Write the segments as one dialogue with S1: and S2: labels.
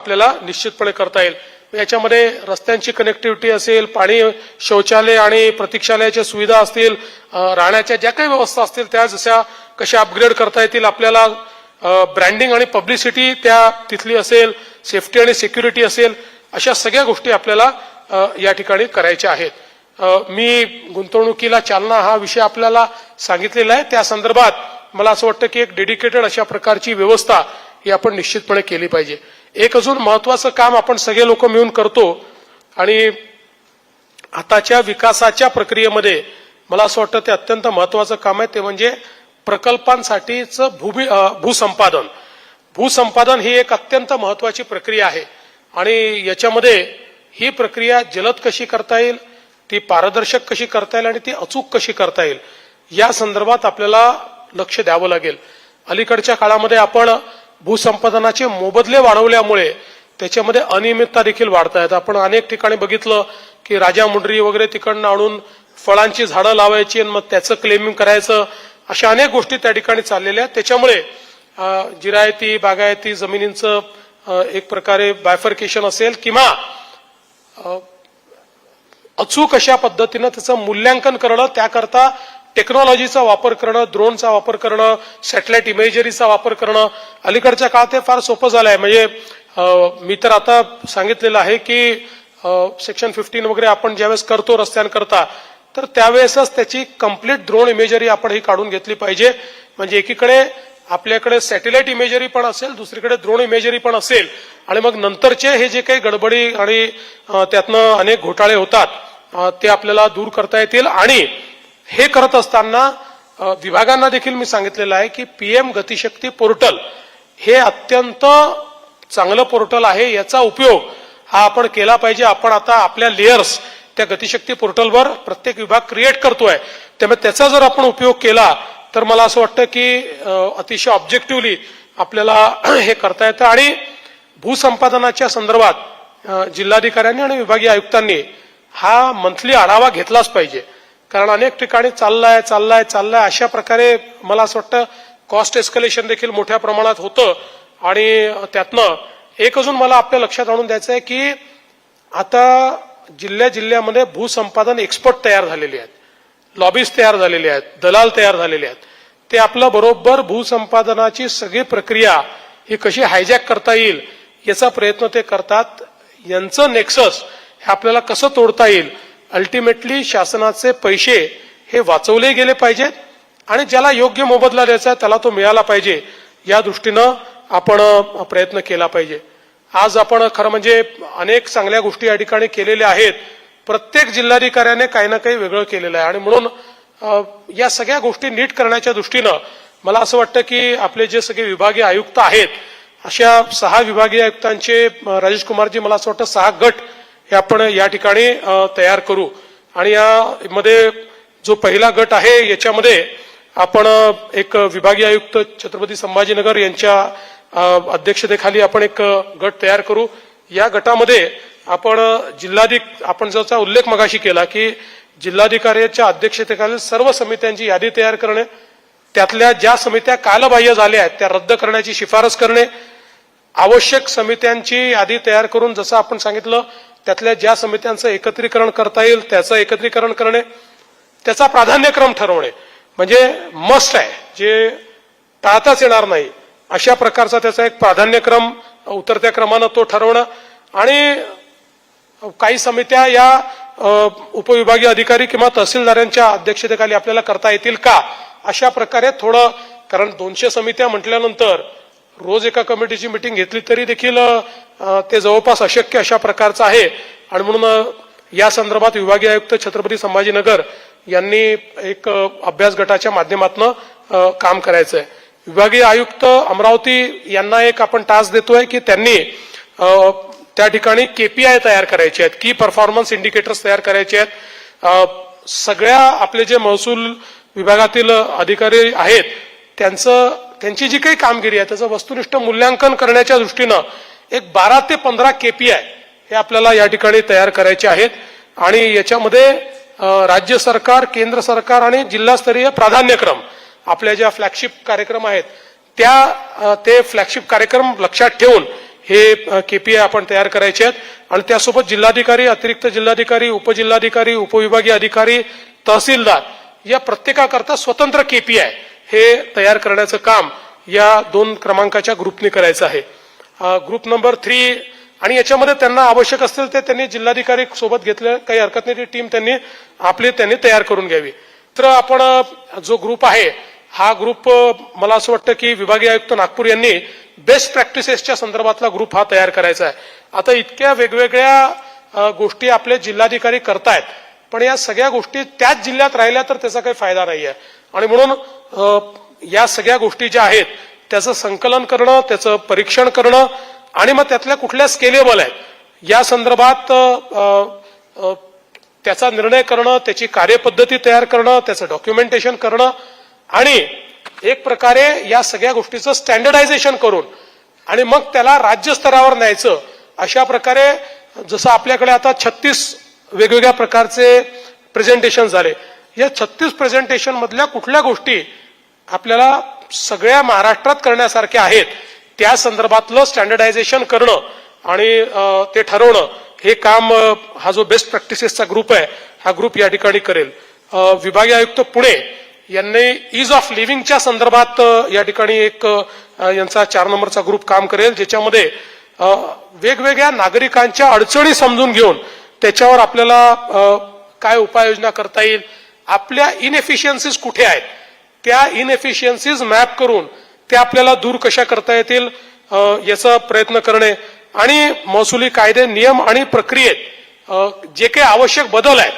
S1: आपल्याला निश्चितपणे करता येईल. याच्यामध्ये रस्त्यांची कनेक्टिव्हिटी असेल पाणी शौचालय आणि प्रतीक्षालयाच्या सुविधा असतील राहण्याच्या ज्या काही व्यवस्था असतील त्या जशा कशा अपग्रेड करता येतील आपल्याला ब्रँडिंग आणि पब्लिसिटी त्या तिथली असेल सेफ्टी आणि सिक्युरिटी असेल अशा सगळ्या गोष्टी आपल्याला या ठिकाणी करायच्या आहेत. मी गुंतवणुकीला चालना हा विषय आपल्याला सांगितलेला आहे. त्या संदर्भात मला असं वाटतं की एक डेडिकेटेड अशा प्रकारची व्यवस्था ही आपण निश्चितपणे केली पाहिजे. एक अजून महत्वाचं काम आपण सगळे लोक मिळून करतो आणि आताच्या विकासाच्या प्रक्रियेमध्ये मला असं वाटतं ते अत्यंत महत्वाचं काम आहे. ते म्हणजे प्रकल्पांसाठीचं भूमी भूसंपादन. भूसंपादन ही एक अत्यंत महत्वाची प्रक्रिया आहे आणि याच्यामध्ये ही प्रक्रिया जलद कशी करता येईल ती पारदर्शक कशी करता येईल आणि ती अचूक कशी करता येईल या संदर्भात आपल्याला लक्ष द्यावं लागेल. अलीकडच्या काळामध्ये आपण भूसंपादनाचे मोबदले वाढवल्यामुळे त्याच्यामध्ये अनियमितता देखील वाढत आहेत आपण अनेक ठिकाणी बघितलं की राजा मुंडरी वगैरे तिकडनं आणून फळांची झाडं लावायची आणि मग त्याचं क्लेमिंग करायचं अशा अनेक गोष्टी त्या ठिकाणी चाललेल्या आहेत. त्याच्यामुळे जिरायती बागायती जमिनींचं एक प्रकारे बायफर्केशन असेल किंवा अचूक अशा पद्धतीनं त्याचं मूल्यांकन करणं त्याकरता टेक्नॉलॉजीचा वापर करणं ड्रोनचा वापर करणं सॅटेलाइट इमेजरीचा वापर करणं अलीकडच्या काळात हे फार सोपं झालं आहे म्हणजे मी तर आता सांगितलेलं आहे की सेक्शन फिफ्टीन वगैरे आपण ज्यावेळेस करतो रस्त्यांकरता तर त्यावेळेसच त्याची कंप्लीट ड्रोन इमेजरी आपण ही काढून घेतली पाहिजे. म्हणजे एकीकडे आपल्याकडे सॅटेलाइट इमेजरी पण असेल दुसरीकडे ड्रोन इमेजरी पण असेल. आणि मग नंतरचे हे जे काही गडबडी आणि त्यातनं अनेक घोटाळे होतात ते आपल्याला दूर करता येतील. आणि हे करत असताना विभागांना देखील मी सांगितलेलं आहे की पीएम गतिशक्ती पोर्टल हे अत्यंत चांगलं पोर्टल आहे. याचा उपयोग हा आपण केला पाहिजे. आपण आता आपल्या लेयर्स त्या गतिशक्ती पोर्टलवर प्रत्येक विभाग क्रिएट करतोय. त्यामुळे त्याचा जर आपण उपयोग केला तर मला असं वाटतं की अतिशय ऑब्जेक्टिव्हली आपल्याला हे करता येतं. आणि भूसंपादनाच्या संदर्भात जिल्हाधिकाऱ्यांनी आणि विभागीय आयुक्तांनी हा मंथली आढावा घेतलाच पाहिजे. कारण अनेक ठिकाणी चाललाय चाललाय चाललाय. अशा प्रकारे मला असं वाटतं कॉस्ट एस्कलेशन देखील मोठ्या प्रमाणात होतं. आणि त्यातनं एक अजून मला आपल्या लक्षात आणून द्यायचं आहे की आता जिल्ह्या जिल्ह्यामध्ये भूसंपादन एक्सपर्ट तयार झालेले आहेत. लॉबीज तयार झालेले आहेत. दलाल तयार झालेले आहेत. ते आपलं बरोबर भूसंपादनाची सगळी प्रक्रिया ही कशी हायजॅक करता येईल याचा प्रयत्न ते करतात. यांचं नेक्सस हे आपल्याला कसं तोडता येईल? अल्टिमेटली शासनाचे पैसे हे वाचवले गेले पाहिजेत आणि ज्याला योग्य मोबदला द्यायचा त्याला तो मिळाला पाहिजे. या दृष्टीनं आपण प्रयत्न केला पाहिजे. आज आपण खरं म्हणजे अनेक चांगल्या गोष्टी या ठिकाणी केलेल्या आहेत. प्रत्येक जिल्हाधिकाऱ्याने काही ना काही वेगळं केलेलं आहे. आणि म्हणून या सगळ्या गोष्टी नीट करण्याच्या दृष्टीनं मला असं वाटतं की आपले जे सगळे विभागीय आयुक्त आहेत अशा सहा विभागीय आयुक्तांचे राजेश कुमारजी मला असं वाटतं सहा गट हे आपण या ठिकाणी तयार करू. आणि यामध्ये जो पहिला गट आहे याच्यामध्ये आपण एक विभागीय आयुक्त छत्रपती संभाजीनगर यांच्या अध्यक्षतेखाली आपण एक गट तयार करू. या गटामध्ये आपण जिल्हाधिक आपण ज्याचा उल्लेख मगाशी केला की जिल्हाधिकाऱ्याच्या अध्यक्षतेखाली सर्व समित्यांची यादी तयार करणे त्यातल्या ज्या समित्या कालबाह्य झाल्या आहेत त्या रद्द करण्याची शिफारस करणे आवश्यक समित्यांची यादी तयार करून जसं आपण सांगितलं त्यातल्या ज्या समित्यांचं एकत्रीकरण करता येईल त्याचं एकत्रीकरण करणे त्याचा प्राधान्यक्रम ठरवणे. म्हणजे मस्ट आहे. जे टाळताच येणार नाही अशा प्रकारचा त्याचा एक प्राधान्यक्रम उतरत्या क्रमानं तो ठरवणं. आणि काही समित्या या उपविभागीय अधिकारी किंवा तहसीलदारांच्या अध्यक्षतेखाली आपल्याला करता येतील का? अशा प्रकारे थोडं कारण दोनशे समित्या म्हटल्यानंतर रोज एका कमिटीची मिटिंग घेतली तरी देखील ते जवळपास अशक्य अशा प्रकारचं आहे. आणि म्हणून या संदर्भात विभागीय आयुक्त छत्रपती संभाजीनगर यांनी एक अभ्यास गटाच्या माध्यमातून काम करायचं आहे विभागीय आयुक्त अमरावती यांना एक आपण टास्क देतोय की त्यांनी त्या ठिकाणी केपीआय तयार करायचे आहेत की परफॉर्मन्स इंडिकेटर्स तयार करायचे आहेत. सगळ्या आपले जे महसूल विभागातील अधिकारी आहेत त्यांचं त्यांची जी काही कामगिरी आहे त्याचं वस्तुनिष्ठ मूल्यांकन करण्याच्या दृष्टीनं एक बारा ते पंधरा केपीआय हे आपल्याला या ठिकाणी तयार करायचे आहेत. आणि याच्यामध्ये राज्य सरकार केंद्र सरकार आणि जिल्हास्तरीय प्राधान्यक्रम आपल्या ज्या फ्लॅगशिप कार्यक्रम आहेत त्या ते फ्लॅगशिप कार्यक्रम लक्षात ठेवून हे केपीआय आपण तयार करायचे आहेत. आणि त्यासोबत जिल्हाधिकारी अतिरिक्त जिल्हाधिकारी उपजिल्हाधिकारी उपविभागीय अधिकारी तहसीलदार या प्रत्येकाकरता स्वतंत्र केपीआय हे तयार करण्याचं काम या दोन क्रमांकाच्या ग्रुपने करायचं आहे. ग्रुप नंबर थ्री आणि याच्यामध्ये त्यांना आवश्यक असेल ते त्यांनी जिल्हाधिकारी सोबत घेतले. काही हरकत नाही ती टीम त्यांनी आपली त्यांनी तयार करून घ्यावी. तर आपण जो ग्रुप आहे हा ग्रुप मला असं वाटतं की विभागीय आयुक्त नागपूर यांनी बेस्ट प्रॅक्टिसेसच्या संदर्भातला ग्रुप हा तयार करायचा आहे. आता इतक्या वेगवेगळ्या गोष्टी आपले जिल्हाधिकारी करतायत पण या सगळ्या गोष्टी त्याच जिल्ह्यात राहिल्या तर त्याचा काही फायदा नाही आहे आणि म्हणून या सगळ्या गोष्टी ज्या आहेत त्याचं संकलन करणं त्याचं परीक्षण करणं आणि मग त्यातल्या कुठल्या स्केलेबल आहेत? या संदर्भात त्याचा निर्णय करणं त्याची कार्यपद्धती तयार करणं त्याचं डॉक्युमेंटेशन करणं आणि एक प्रकारे या सगळ्या गोष्टीचं स्टँडर्डायझेशन करून आणि मग त्याला राज्यस्तरावर न्यायचं. अशा प्रकारे जसं आपल्याकडे आता छत्तीस वेगवेगळ्या प्रकारचे प्रेझेंटेशन झाले. या छत्तीस प्रेझेंटेशन मधल्या कुठल्या गोष्टी आपल्याला सगळ्या महाराष्ट्रात करण्यासारख्या आहेत. त्या संदर्भातलं स्टँडर्डायझेशन करणं आणि ते ठरवणं हे काम हा जो बेस्ट प्रॅक्टिसेसचा ग्रुप आहे हा ग्रुप या ठिकाणी करेल. विभागीय आयुक्त पुणे यांनी इज ऑफ लिव्हिंगच्या संदर्भात या ठिकाणी एक यांचा चार नंबरचा ग्रुप काम करेल ज्याच्यामध्ये वेगवेगळ्या नागरिकांच्या अडचणी समजून घेऊन त्याच्यावर आपल्याला काय उपाययोजना करता येईल आपल्या इनएफिशियन्सीज कुठे आहेत त्या इनएफिशियन्सीज मॅप करून त्या आपल्याला दूर कशा करता येतील याचा प्रयत्न करणे आणि महसुली कायदे नियम आणि प्रक्रियेत जे काही आवश्यक बदल आहेत.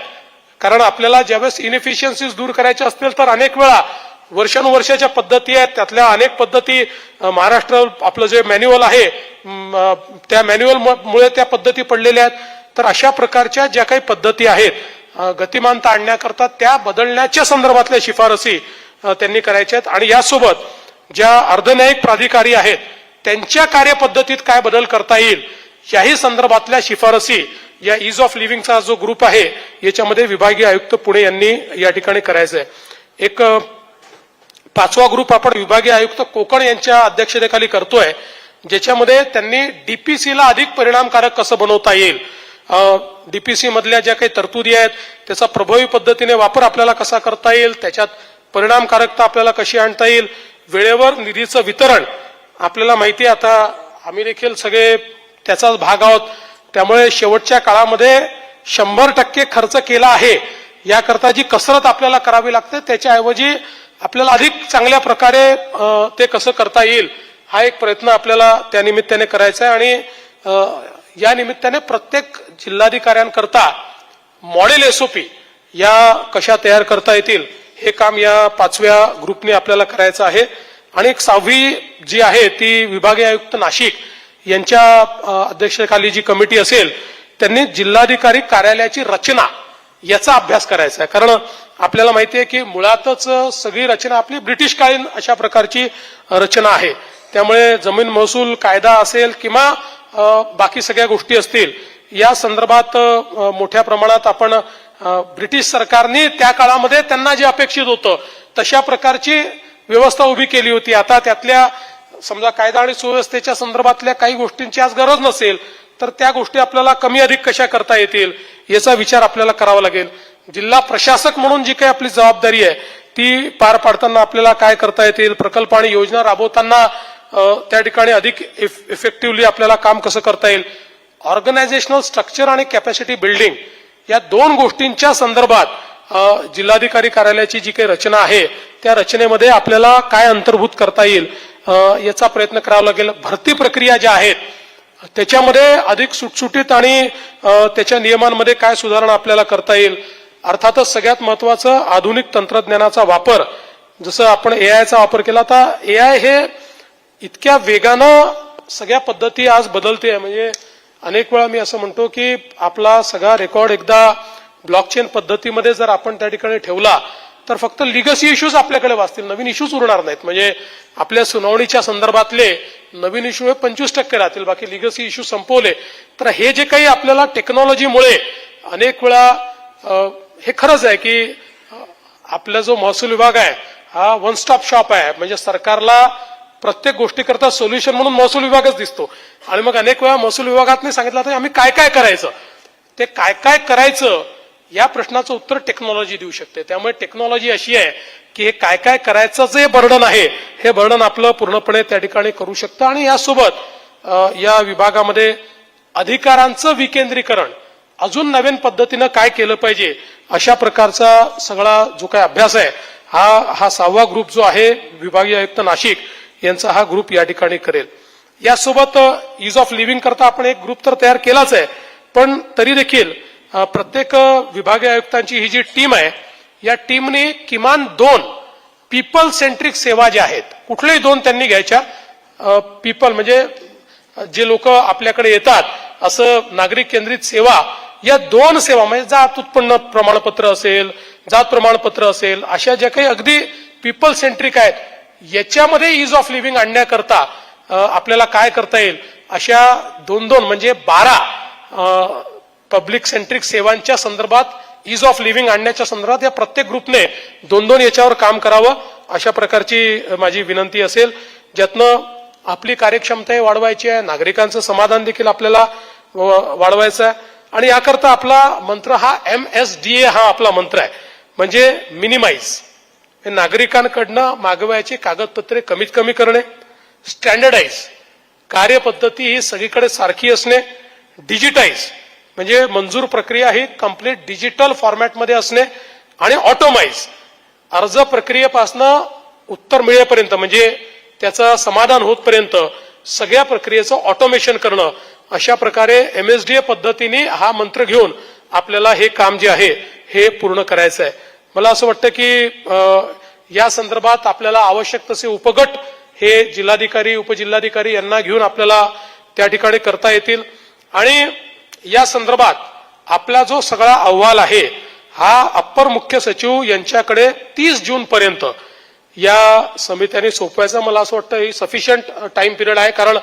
S1: कारण आपल्याला ज्यावेळेस इनएफिशियन्सीज दूर करायच्या असतील तर अनेक वेळा वर्षानुवर्षाच्या पद्धती आहेत. त्यातल्या अनेक पद्धती महाराष्ट्र आपलं जे मॅन्युअल आहे त्या मॅन्युअल मुळे त्या पद्धती पडलेल्या आहेत. तर अशा प्रकारच्या ज्या काही पद्धती आहेत गतिमानता आणण्याकरता त्या बदलण्याच्या संदर्भातल्या शिफारसी त्यांनी करायच्या आहेत. आणि यासोबत ज्या अर्धन्यायिक प्राधिकारी आहेत त्यांच्या कार्यपद्धतीत काय बदल करता येईल याही संदर्भातल्या शिफारसी या इज ऑफ लिव्हिंगचा जो ग्रुप आहे याच्यामध्ये विभागीय आयुक्त पुणे यांनी या ठिकाणी करायचं आहे. एक पाचवा ग्रुप आपण विभागीय आयुक्त कोकण यांच्या अध्यक्षतेखाली करतोय ज्याच्यामध्ये त्यांनी डीपीसीला अधिक परिणामकारक कसं बनवता येईल डीपीसी मधल्या ज्या काही तरतुदी आहेत त्याचा प्रभावी पद्धतीने वापर आपल्याला कसा करता येईल त्याच्यात परिणामकारकता आपल्याला कशी आणता येईल वेळेवर निधीचं वितरण आपल्याला माहिती आहे. आता आम्ही देखील सगळे त्याचाच भाग आहोत. त्यामुळे शेवटच्या काळामध्ये शंभर टक्के खर्च केला आहे. याकरता जी कसरत आपल्याला करावी लागते त्याच्याऐवजी आपल्याला अधिक चांगल्या प्रकारे ते कसं करता येईल हा एक प्रयत्न आपल्याला त्या निमित्ताने करायचा आहे. आणि या निमित्ताने प्रत्येक जिल्हाधिकाऱ्यांकरता मॉडेल एसओपी या कशा तयार करता येतील हे काम या पाचव्या ग्रुपने आपल्याला करायचं आहे. आणि एक सहावी जी आहे ती विभागीय आयुक्त नाशिक यांच्या अध्यक्षतेखाली जी कमिटी असेल त्यांनी जिल्हाधिकारी कार्यालयाची रचना याचा अभ्यास करायचा आहे. कारण आपल्याला माहिती आहे की मुळातच सगळी रचना आपली ब्रिटिशकालीन अशा प्रकारची रचना आहे. त्यामुळे जमीन महसूल कायदा असेल किंवा बाकी सगळ्या गोष्टी असतील या संदर्भात मोठ्या प्रमाणात आपण ब्रिटिश सरकारने त्या काळामध्ये त्यांना जे अपेक्षित होतं तशा प्रकारची व्यवस्था उभी केली होती. आता त्यातल्या समजा कायदा आणि सुव्यवस्थेच्या संदर्भातल्या काही गोष्टींची आज गरज नसेल तर त्या गोष्टी आपल्याला कमी अधिक कशा करता येतील याचा विचार आपल्याला करावा लागेल. जिल्हा प्रशासक म्हणून जी काही आपली जबाबदारी आहे ती पार पाडताना आपल्याला काय करता येतील प्रकल्प आणि योजना राबवताना त्या ठिकाणी अधिक इफेक्टिव्हली आपल्याला काम कसं करता येईल? ऑर्गनायझेशनल स्ट्रक्चर आणि कॅपॅसिटी बिल्डिंग या दोन गोष्टींच्या संदर्भात जिल्हाधिकारी कार्यालयाची जी काही रचना आहे त्या रचनेमध्ये आपल्याला काय अंतर्भूत करता येईल याचा प्रयत्न करावा लागेल. भरती प्रक्रिया ज्या आहेत त्याच्यामध्ये अधिक सुटसुटीत आणि त्याच्या नियमांमध्ये काय सुधारणा आपल्याला करता येईल अर्थातच सगळ्यात महत्वाचं आधुनिक तंत्रज्ञानाचा वापर. जसं आपण एआयचा वापर केला तर एआय हे इतक्या वेगानं सगळ्या पद्धती आज बदलते म्हणजे अनेक वेळा मी असं म्हणतो की आपला सगळा रेकॉर्ड एकदा ब्लॉकचेन पद्धतीमध्ये जर आपण त्या ठिकाणी ठेवला तर फक्त लिगसी इश्यूज आपल्याकडे वाचतील. नवीन इश्यूज उरणार नाहीत. म्हणजे आपल्या सुनावणीच्या संदर्भातले नवीन इश्यू हे पंचवीस टक्के राहतील बाकी लिगसी इश्यू संपवले तर हे जे काही आपल्याला टेक्नॉलॉजीमुळे अनेक वेळा हे खरंच आहे की आपला जो महसूल विभाग आहे हा वन स्टॉप शॉप आहे. म्हणजे सरकारला प्रत्येक गोष्टीकरता सोल्युशन म्हणून महसूल विभागच दिसतो. आणि मग अनेक वेळा महसूल विभागातने सांगितलं होतं आम्ही काय काय करायचं? ते काय काय करायचं या प्रश्नाचं उत्तर टेक्नॉलॉजी देऊ शकते. त्यामुळे टेक्नॉलॉजी अशी आहे की हे काय काय करायचं जे बर्डन आहे हे बर्डन आपलं पूर्णपणे त्या ठिकाणी करू शकतं. आणि यासोबत या विभागामध्ये अधिकारांचं विकेंद्रीकरण अजून नवीन पद्धतीनं काय केलं पाहिजे अशा प्रकारचा सगळा जो काही अभ्यास आहे हा हा सहावा ग्रुप जो आहे विभागीय आयुक्त नाशिक यांचा हा ग्रुप या ठिकाणी करेल. यासोबत इज ऑफ लिव्हिंग करता आपण एक ग्रुप तर तयार केलाच आहे. पण तरी देखील प्रत्येक विभागीय आयुक्तांची ही जी टीम आहे या टीमने किमान दोन पीपल सेंट्रिक सेवा ज्या आहेत कुठल्याही दोन त्यांनी घ्यायच्या. पीपल म्हणजे जे लोक आपल्याकडे येतात असं नागरिक केंद्रित सेवा या दोन सेवा म्हणजे जात उत्पन्न प्रमाणपत्र असेल जात प्रमाणपत्र असेल अशा ज्या काही अगदी पीपल सेंट्रिक आहेत याच्यामध्ये इज ऑफ लिव्हिंग आणण्याकरता आपल्याला काय करता येईल? अशा दोन दोन म्हणजे बारा पब्लिक सेंट्रिक सेवांच्या संदर्भात इज ऑफ लिव्हिंग आणण्याच्या संदर्भात या प्रत्येक ग्रुपने दोन दोन याच्यावर काम करावं अशा प्रकारची माझी विनंती असेल. ज्यातनं आपली कार्यक्षमता वाढवायची आहे नागरिकांचं समाधान देखील आपल्याला व- वाढवायचं आहे. आणि याकरता आपला मंत्र हा एम एस डी ए हा आपला मंत्र आहे. म्हणजे मिनिमाइज नागरिकांकडनं मागवायची कागदपत्रे कमीत कमी करणे. स्टँडर्डाईज कार्यपद्धती ही सगळीकडे सारखी असणे डिजिटाईज म्हणजे मंजूर प्रक्रिया ही कंप्लीट डिजिटल फॉर्मॅटमध्ये असणे आणि ऑटोमाइज. अर्ज प्रक्रियेपासनं उत्तर मिळेपर्यंत म्हणजे त्याचं समाधान होतपर्यंत सगळ्या प्रक्रियेचं ऑटोमेशन करणं अशा प्रकारे एम एस डी ए पद्धतीने हा मंत्र घेऊन आपल्याला हे काम जे आहे हे पूर्ण करायचं आहे मला असं वाटतं की या संदर्भात आपल्याला आवश्यक तसे उपगट हे जिल्हाधिकारी उपजिल्हाधिकारी यांना घेऊन आपल्याला त्या ठिकाणी करता येतील. आणि या संदर्भात आपला जो सगळा अहवाल आहे हा अप्पर मुख्य सचिव यांच्याकडे तीस जून पर्यंत या समित्याने सोपवायचा मला असं वाटतं ही सफिशियंट टाइम पिरियड आहे. कारण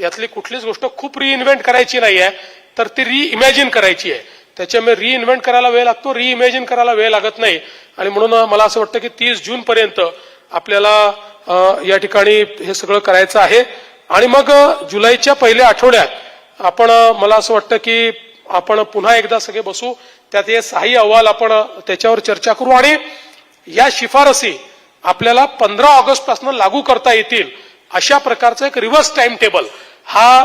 S1: यातली कुठलीच गोष्ट खूप रिइन्व्हेंट करायची नाही आहे तर ती रिइमॅजिन करायची आहे. त्याच्यामुळे रिइन्व्हेंट करायला वेळ लागतो रिइमॅजिन करायला वेळ लागत नाही. आणि म्हणून मला असं वाटतं की तीस जून पर्यंत आपल्याला या ठिकाणी हे सगळं करायचं आहे. आणि मग जुलैच्या पहिल्या आठवड्यात आपण मला असं वाटतं की आपण पुन्हा एकदा सगळे बसू. त्यात हे सहाही अहवाल आपण त्याच्यावर चर्चा करू. आणि या शिफारसी आपल्याला पंधरा ऑगस्टपासून लागू करता येतील अशा प्रकारचं एक रिव्हर्स टाइम टेबल हा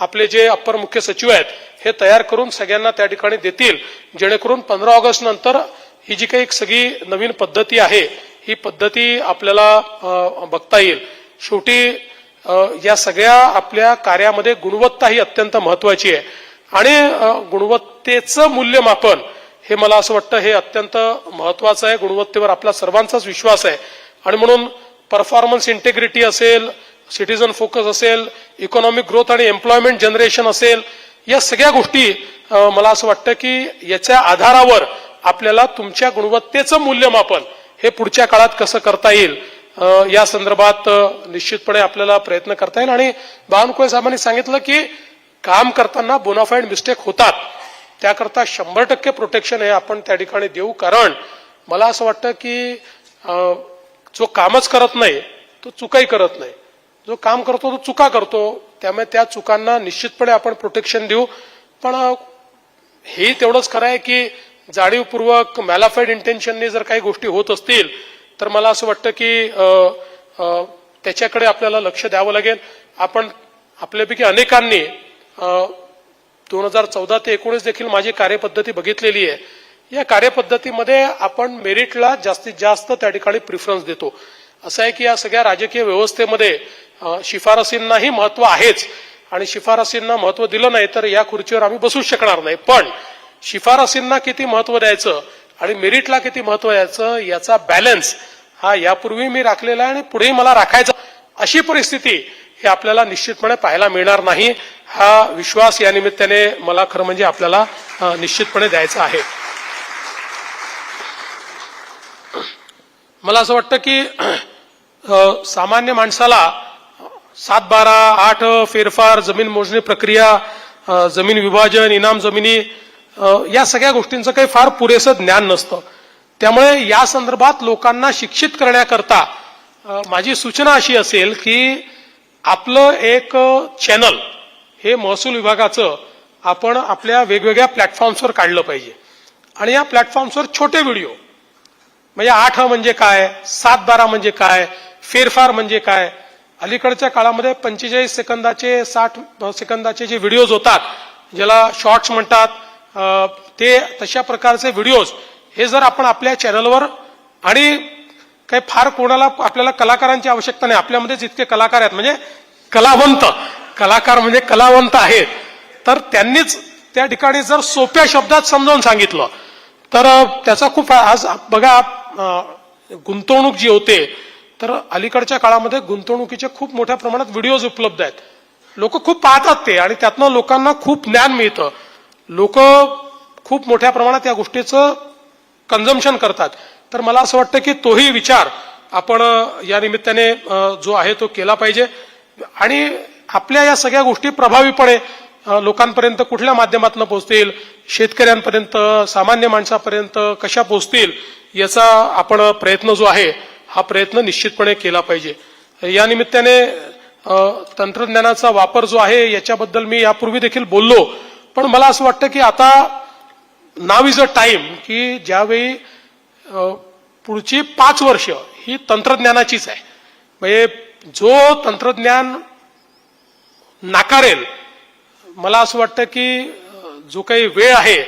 S1: आपले जे अप्पर मुख्य सचिव आहेत हे तयार करून सगळ्यांना त्या ठिकाणी देतील. जेणेकरून पंधरा ऑगस्ट नंतर ही जी काही एक सगळी नवीन पद्धती आहे ही पद्धती आपल्याला बघता येईल. शेवटी या सगळ्या आपल्या कार्यामध्ये गुणवत्ता ही अत्यंत महत्वाची आहे. आणि गुणवत्तेचं मूल्यमापन हे मला असं वाटतं हे अत्यंत महत्वाचं आहे. गुणवत्तेवर आपला सर्वांचाच विश्वास आहे. आणि म्हणून परफॉर्मन्स इंटेग्रिटी असेल सिटीजन फोकस असेल इकॉनॉमिक ग्रोथ आणि एम्प्लॉयमेंट जनरेशन असेल या सगळ्या गोष्टी मला असं वाटतं की याच्या आधारावर आपल्याला तुमच्या गुणवत्तेचं मूल्यमापन हे पुढच्या काळात कसं करता येईल या संदर्भात निश्चितपणे आपल्याला प्रयत्न करता येईल. आणि बावनकुळे साहेबांनी सांगितलं की काम करताना बोनाफाईड मिस्टेक होतात. त्याकरता शंभर टक्के प्रोटेक्शन हे आपण त्या ठिकाणी देऊ. कारण मला असं वाटतं की जो कामच करत नाही तो चुकाही करत नाही. जो काम करतो तो चुका करतो. त्यामुळे त्या चुकांना निश्चितपणे आपण प्रोटेक्शन देऊ. पण हे तेवढंच खरं आहे की जाणीवपूर्वक मॅलाफाईड इंटेन्शनने जर काही गोष्टी होत असतील तर मला असं वाटतं की त्याच्याकडे आपल्याला लक्ष द्यावं लागेल. आपण आपल्यापैकी अनेकांनी दोन हजार चौदा ते एकोणीस देखील माझी कार्यपद्धती बघितलेली आहे. या कार्यपद्धतीमध्ये आपण मेरिटला जास्तीत जास्त त्या ठिकाणी प्रिफरन्स देतो. असं आहे की या सगळ्या राजकीय व्यवस्थेमध्ये शिफारसींनाही महत्त्व आहेच. आणि शिफारसींना महत्त्व दिलं नाही तर या खुर्चीवर आम्ही बसूच शकणार नाही. पण शिफारसींना किती महत्त्व द्यायचं आणि मेरिटला किती महत्त्व द्यायचं याचा बॅलन्स हा यापूर्वी मी राखलेला आहे आणि पुढेही मला राखायचा अशी परिस्थिती हे आपल्याला निश्चितपणे पाहायला मिळणार नाही. हा विश्वास या निमित्ताने मला खरं म्हणजे आपल्याला निश्चितपणे द्यायचा आहे. मला असं वाटतं की सामान्य माणसाला सात बारा आठ फेरफार जमीन मोजणी प्रक्रिया जमीन विभाजन इनाम जमिनी या सगळ्या गोष्टींचं काही फार पुरेसं ज्ञान नसतं. त्यामुळे या संदर्भात लोकांना शिक्षित करण्याकरता माझी सूचना अशी असेल की आपलं एक चॅनल हे महसूल विभागाचं आपण आपल्या वेगवेगळ्या प्लॅटफॉर्म्सवर काढलं पाहिजे. आणि या प्लॅटफॉर्म्सवर छोटे व्हिडिओ. म्हणजे आठ म्हणजे काय सात बारा म्हणजे काय फेरफार म्हणजे काय. अलीकडच्या काळामध्ये पंचेचाळीस सेकंदाचे साठ सेकंदाचे जे व्हिडिओज होतात ज्याला शॉर्ट्स म्हणतात ते तशा प्रकारचे व्हिडिओज हे जर आपण आपल्या चॅनलवर आणि काही फार कोणाला आपल्याला कलाकारांची आवश्यकता नाही. आपल्यामध्ये जितके कलाकार आहेत. म्हणजे कलावंत. कलाकार म्हणजे कलावंत आहेत. तर त्यांनीच त्या ठिकाणी जर सोप्या शब्दात समजावून सांगितलं तर त्याचा खूप आज बघा गुंतवणूक जी होते तर अलीकडच्या काळामध्ये गुंतवणुकीचे खूप मोठ्या प्रमाणात व्हिडिओज उपलब्ध आहेत. लोक खूप पाहतात ते आणि त्यातनं लोकांना खूप ज्ञान मिळतं. लोक खूप मोठ्या प्रमाणात या गोष्टीचं कन्झम्पन करतात. तर मला असं वाटतं की तोही विचार आपण या निमित्ताने जो आहे तो केला पाहिजे. आणि आपल्या या सगळ्या गोष्टी प्रभावीपणे लोकांपर्यंत कुठल्या माध्यमातून पोहोचतील शेतकऱ्यांपर्यंत सामान्य माणसापर्यंत कशा पोहोचतील याचा आपण प्रयत्न जो आहे हा प्रयत्न निश्चितपणे केला पाहिजे. या निमित्ताने तंत्रज्ञानाचा वापर जो आहे याच्याबद्दल मी यापूर्वी देखील बोललो. पण मला असं वाटतं की आता नाव इज अ टाइम की ज्यावेळी पुढची पाच वर्ष ही तंत्रज्ञानाचीच आहे. म्हणजे जो तंत्रज्ञान नाकारेल मला असं वाटतं की जो काही वेळ आहे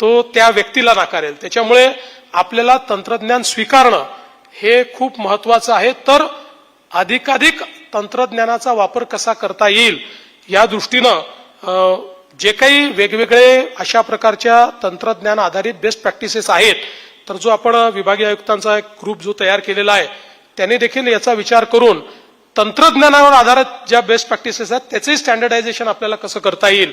S1: तो त्या व्यक्तीला नाकारेल. त्याच्यामुळे आपल्याला तंत्रज्ञान स्वीकारणं हे खूप महत्वाचं आहे. तर अधिकाधिक तंत्रज्ञानाचा वापर कसा करता येईल या दृष्टीनं जे काही वेगवेगळे अशा प्रकारच्या तंत्रज्ञान आधारित बेस्ट प्रॅक्टिसेस आहेत तर जो आपण विभागीय आयुक्तांचा एक ग्रुप जो तयार केलेला आहे त्यांनी देखील याचा विचार करून तंत्रज्ञानावर आधारित ज्या बेस्ट प्रॅक्टिसेस आहेत त्याचंही स्टँडर्डायझेशन आपल्याला कसं करता येईल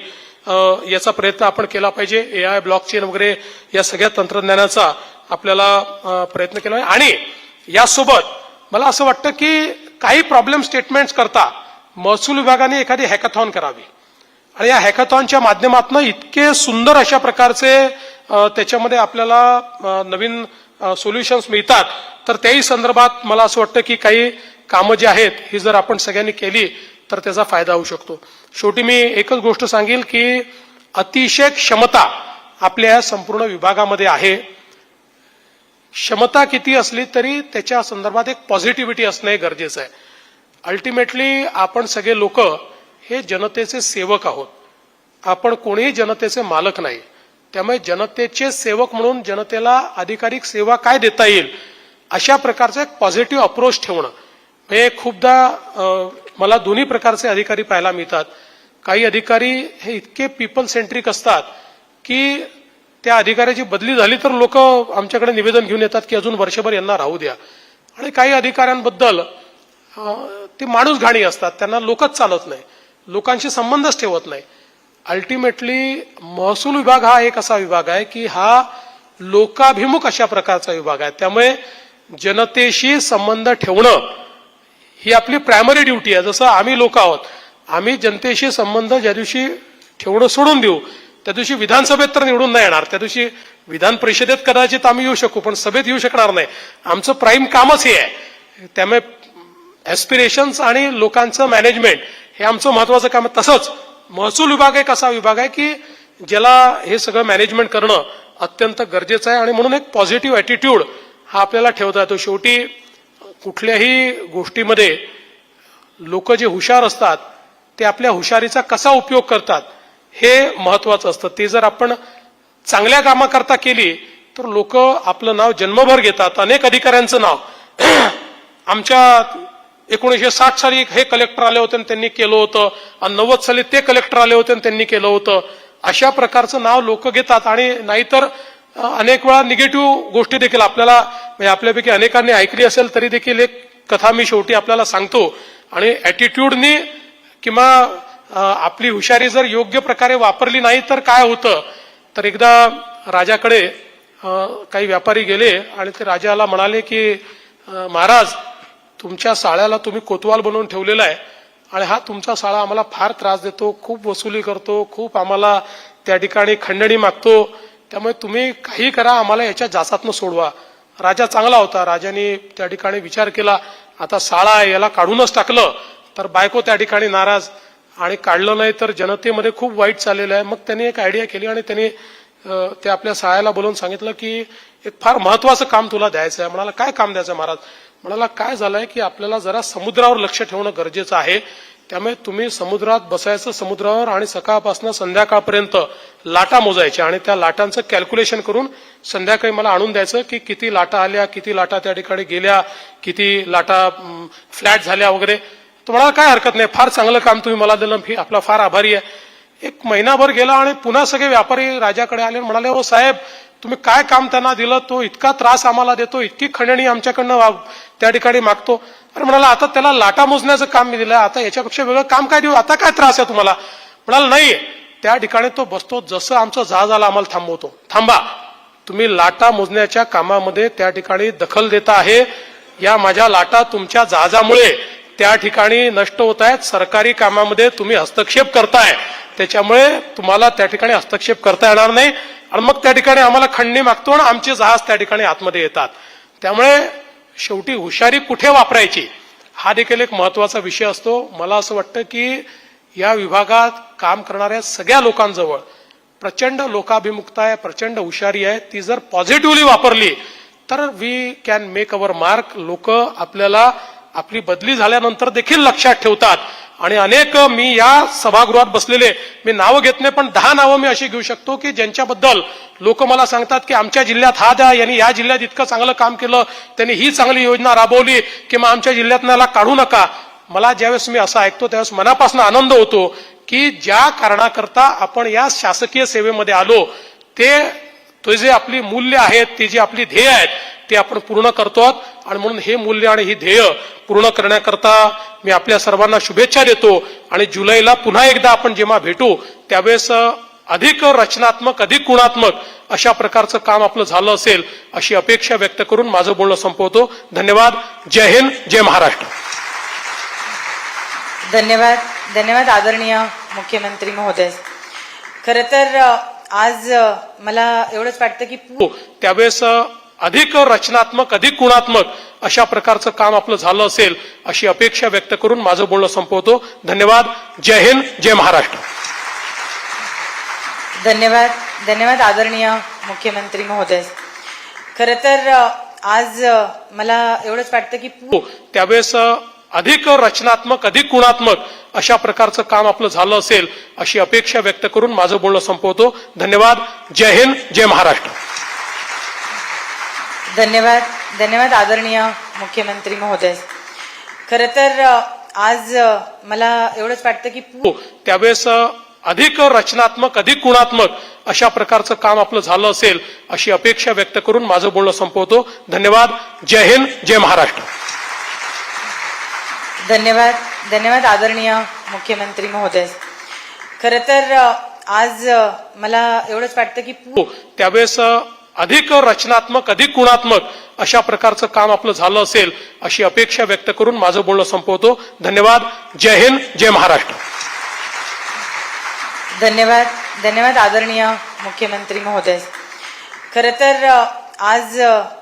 S1: याचा प्रयत्न आपण केला पाहिजे. ए आय ब्लॉकचेन वगैरे या सगळ्या तंत्रज्ञानाचा आपल्याला प्रयत्न केला पाहिजे. आणि यासोबत मला असं वाटतं की काही प्रॉब्लेम स्टेटमेंट्स करता महसूल विभागाने एखादी हॅकॅथॉन करावी. आणि या हॅकॅथॉनच्या माध्यमातून इतके सुंदर अशा प्रकारचे त्याच्यामध्ये आपल्याला नवीन सोल्युशन्स मिळतात. तर त्याही संदर्भात मला असं वाटतं की काही कामं जी आहेत ही जर आपण सगळ्यांनी केली तर त्याचा फायदा होऊ शकतो. शेवटी मी एकच गोष्ट सांगेल की अतिशय क्षमता आपल्या या संपूर्ण विभागामध्ये आहे. क्षमता किती असली तरी त्याच्या संदर्भात एक पॉझिटिव्हिटी असणं हे गरजेचं आहे. अल्टिमेटली आपण सगळे लोक हे जनतेचे सेवक आहोत. आपण कोणीही जनतेचे मालक नाही. त्यामुळे जनतेचे सेवक म्हणून जनतेला अधिकाधिक सेवा काय देता येईल? अशा प्रकारचा एक पॉझिटिव्ह अप्रोच ठेवणं. हे खूपदा मला दोन्ही प्रकारचे अधिकारी पाहायला मिळतात. काही अधिकारी हे इतके पीपल सेंट्रिक असतात की त्या अधिकाऱ्याची बदली झाली तर लोक आमच्याकडे निवेदन घेऊन येतात की अजून वर्षभर यांना राहू द्या. आणि काही अधिकाऱ्यांबद्दल ते माणूस घाणी असतात. त्यांना लोकच चालत नाही. लोकांशी संबंधच ठेवत नाही. अल्टिमेटली महसूल विभाग हा एक असा विभाग आहे की हा लोकाभिमुख अशा प्रकारचा विभाग आहे. त्यामुळे जनतेशी संबंध ठेवणं ही आपली प्रायमरी ड्युटी आहे. जसं आम्ही लोक आहोत आम्ही जनतेशी संबंध ज्या दिवशी ठेवणं सोडून देऊ त्या दिवशी विधानसभेत तर निवडून नाही येणार. त्या दिवशी विधान परिषदेत कदाचित आम्ही येऊ शकू पण सभेत येऊ शकणार नाही. आमचं प्राईम कामच हे आहे. त्यामुळे ऍस्पिरेशन्स आणि लोकांचं मॅनेजमेंट हे आमचं महत्वाचं काम आहे. तसंच महसूल विभाग एक असा विभाग आहे की ज्याला हे सगळं मॅनेजमेंट करणं अत्यंत गरजेचं आहे आणि म्हणून एक पॉझिटिव्ह ॲटिट्यूड हा आपल्याला ठेवता येतो. शेवटी कुठल्याही गोष्टीमध्ये लोक जे हुशार असतात ते आपल्या हुशारीचा कसा उपयोग करतात हे महत्वाचं असतं. ते जर आपण चांगल्या कामाकरता केली तर लोक आपलं नाव जन्मभर घेतात. अनेक अधिकाऱ्यांचं नाव. आमच्या एकोणीसशे साठ साली हे कलेक्टर आले होते आणि त्यांनी केलं होतं. आणि नव्वद साली ते कलेक्टर आले होते आणि त्यांनी केलं होतं. अशा प्रकारचं नाव लोक घेतात आणि नाहीतर अनेक वेळा निगेटिव्ह गोष्टी देखील आपल्याला म्हणजे आपल्यापैकी अनेकांनी ऐकली असेल तरी देखील एक कथा मी शेवटी आपल्याला सांगतो. आणि ॲटिट्यूडनी किंवा आपली हुशारी जर योग्य प्रकारे वापरली नाही तर काय होतं? तर एकदा राजाकडे काही व्यापारी गेले आणि ते राजाला म्हणाले की महाराज तुमच्या साळ्याला तुम्ही कोतवाल बनवून ठेवलेला आहे आणि हा तुमचा साळा आम्हाला फार त्रास देतो खूप वसुली करतो खूप आम्हाला त्या ठिकाणी खंडणी मागतो. त्यामुळे तुम्ही काही करा आम्हाला याच्या जासातनं सोडवा. राजा चांगला होता राजाने त्या ठिकाणी विचार केला. आता साळा आहे याला काढूनच टाकलं तर बायको त्या ठिकाणी नाराज आणि काढलं नाही तर जनतेमध्ये खूप वाईट चाललेलं आहे. मग त्यांनी एक आयडिया केली आणि त्यांनी ते आपल्या साळ्याला बोलवून सांगितलं की एक फार महत्वाचं काम तुला द्यायचं आहे म्हणाला काय काम द्यायचं आहे महाराज? म्हणाला काय झालंय की आपल्याला जरा समुद्रावर लक्ष ठेवणं गरजेचं आहे. त्यामुळे तुम्ही समुद्रात बसायचं समुद्रावर आणि सकाळपासून संध्याकाळपर्यंत लाटा मोजायच्या आणि त्या लाटांचं कॅल्क्युलेशन करून संध्याकाळी मला आणून द्यायचं की किती लाटा आल्या किती लाटा त्या ठिकाणी गेल्या किती लाटा फ्लॅट झाल्या वगैरे. तुम्हाला काय हरकत नाही फार चांगलं काम तुम्ही मला दिलं आपला फार आभारी आहे. एक महिनाभर गेला आणि पुन्हा सगळे व्यापारी राजाकडे आले म्हणाले हो साहेब तुम्ही काय काम त्यांना दिलं तो इतका त्रास आम्हाला देतो इतकी खंडणी आमच्याकडनं त्या ठिकाणी मागतो. अरे म्हणाला आता त्याला लाटा मोजण्याचं काम मी दिलं आता याच्यापेक्षा वेगळं काम काय देऊ आता काय त्रास आहे तुम्हाला? म्हणाला नाही. त्या ठिकाणी तो बसतो जसं आमचं जहाज आला आम्हाला थांबवतो. थांबा. तुम्ही लाटा मोजण्याच्या कामामध्ये त्या ठिकाणी दखल देता आहे. या माझ्या लाटा तुमच्या जहाजामुळे त्या ठिकाणी नष्ट होत आहेत. सरकारी कामामध्ये तुम्ही हस्तक्षेप करताय. त्याच्यामुळे तुम्हाला त्या ठिकाणी हस्तक्षेप करता येणार नाही. आणि मग त्या ठिकाणी आम्हाला खंडणी मागतो आणि आमचे जहाज त्या ठिकाणी आतमध्ये येतात. त्यामुळे शेवटी हुशारी कुठे वापरायची? हा देखील एक महत्त्वाचा विषय असतो. मला असं वाटतं की या विभागात काम करणाऱ्या सगळ्या लोकांजवळ प्रचंड लोकाभिमुखता आहे प्रचंड हुशारी आहे. ती जर पॉझिटिव्हली वापरली तर we can make our mark लोक आपल्याला आपली बदली झाल्यानंतर देखील लक्षात ठेवतात. आणि अनेक मी या सभागृहात बसलेले मी नावं घेत नाही पण दहा नावं मी अशी घेऊ शकतो की ज्यांच्याबद्दल लोक मला सांगतात की आमच्या जिल्ह्यात हा द्या यांनी या जिल्ह्यात इतकं चांगलं काम केलं त्यांनी ही चांगली योजना राबवली किंवा आमच्या जिल्ह्यातनाला काढू नका. मला ज्यावेळेस मी असं ऐकतो त्यावेळेस मनापासून आनंद होतो की ज्या कारणाकरता आपण या शासकीय सेवेमध्ये आलो ते ते जे आपली मूल्य आहेत ती जी आपली ध्येय आहेत ते आपण पूर्ण करतो आहोत आणि म्हणून हे मूल्य आणि ही ध्येय पूर्ण करण्याकरता मी आपल्या सर्वांना शुभेच्छा देतो. आणि जुलैला पुन्हा एकदा आपण जेव्हा भेटू त्यावेळेस अधिक रचनात्मक अधिक गुणात्मक अशा प्रकारचं काम आपलं झालं असेल अशी अपेक्षा व्यक्त करून माझं बोलणं संपवतो. धन्यवाद. जय हिंद जय महाराष्ट्र.
S2: धन्यवाद. धन्यवाद आदरणीय मुख्यमंत्री महोदय. खर तर आज मला एवढंच वाटतं की पू-
S1: त्यावेळेस अधिक रचनात्मक अधिक गुणात्मक अशा प्रकारचं काम आपलं झालं असेल अशी अपेक्षा व्यक्त करून माझं बोलणं संपवतो. धन्यवाद. जय हिंद जय महाराष्ट्र.
S2: धन्यवाद. धन्यवाद आदरणीय मुख्यमंत्री महोदय. खर तर आज मला एवढंच वाटतं की पू-
S1: त्यावेळेस अधिक रचनात्मक अधिक गुणात्मक अशा प्रकारचं काम आपलं झालं असेल अशी अपेक्षा व्यक्त करून माझं बोलणं संपवतो. धन्यवाद. जय हिंद जय महाराष्ट्र.
S2: धन्यवाद धन्यवाद आदरणीय मुख्यमंत्री महोदय. खर तर आज मला एवढंच वाटतं की पू-
S1: त्यावेळेस अधिक रचनात्मक अधिक गुणात्मक अशा प्रकारचं काम आपलं झालं असेल अशी अपेक्षा व्यक्त करून माझं बोलणं संपवतो. धन्यवाद. जय हिंद जय महाराष्ट्र.
S2: धन्यवाद धन्यवाद आदरणीय मुख्यमंत्री महोदय. खर तर आज मला एवढंच वाटतं की पू-
S1: त्यावेळेस अधिक रचनात्मक अधिक गुणात्मक अशा प्रकारचं काम आपलं झालं असेल अशी अपेक्षा व्यक्त करून माझं बोलणं संपवतो. धन्यवाद. जय हिंद जय महाराष्ट्र.
S2: धन्यवाद. धन्यवाद आदरणीय मुख्यमंत्री महोदय. खरं तर आज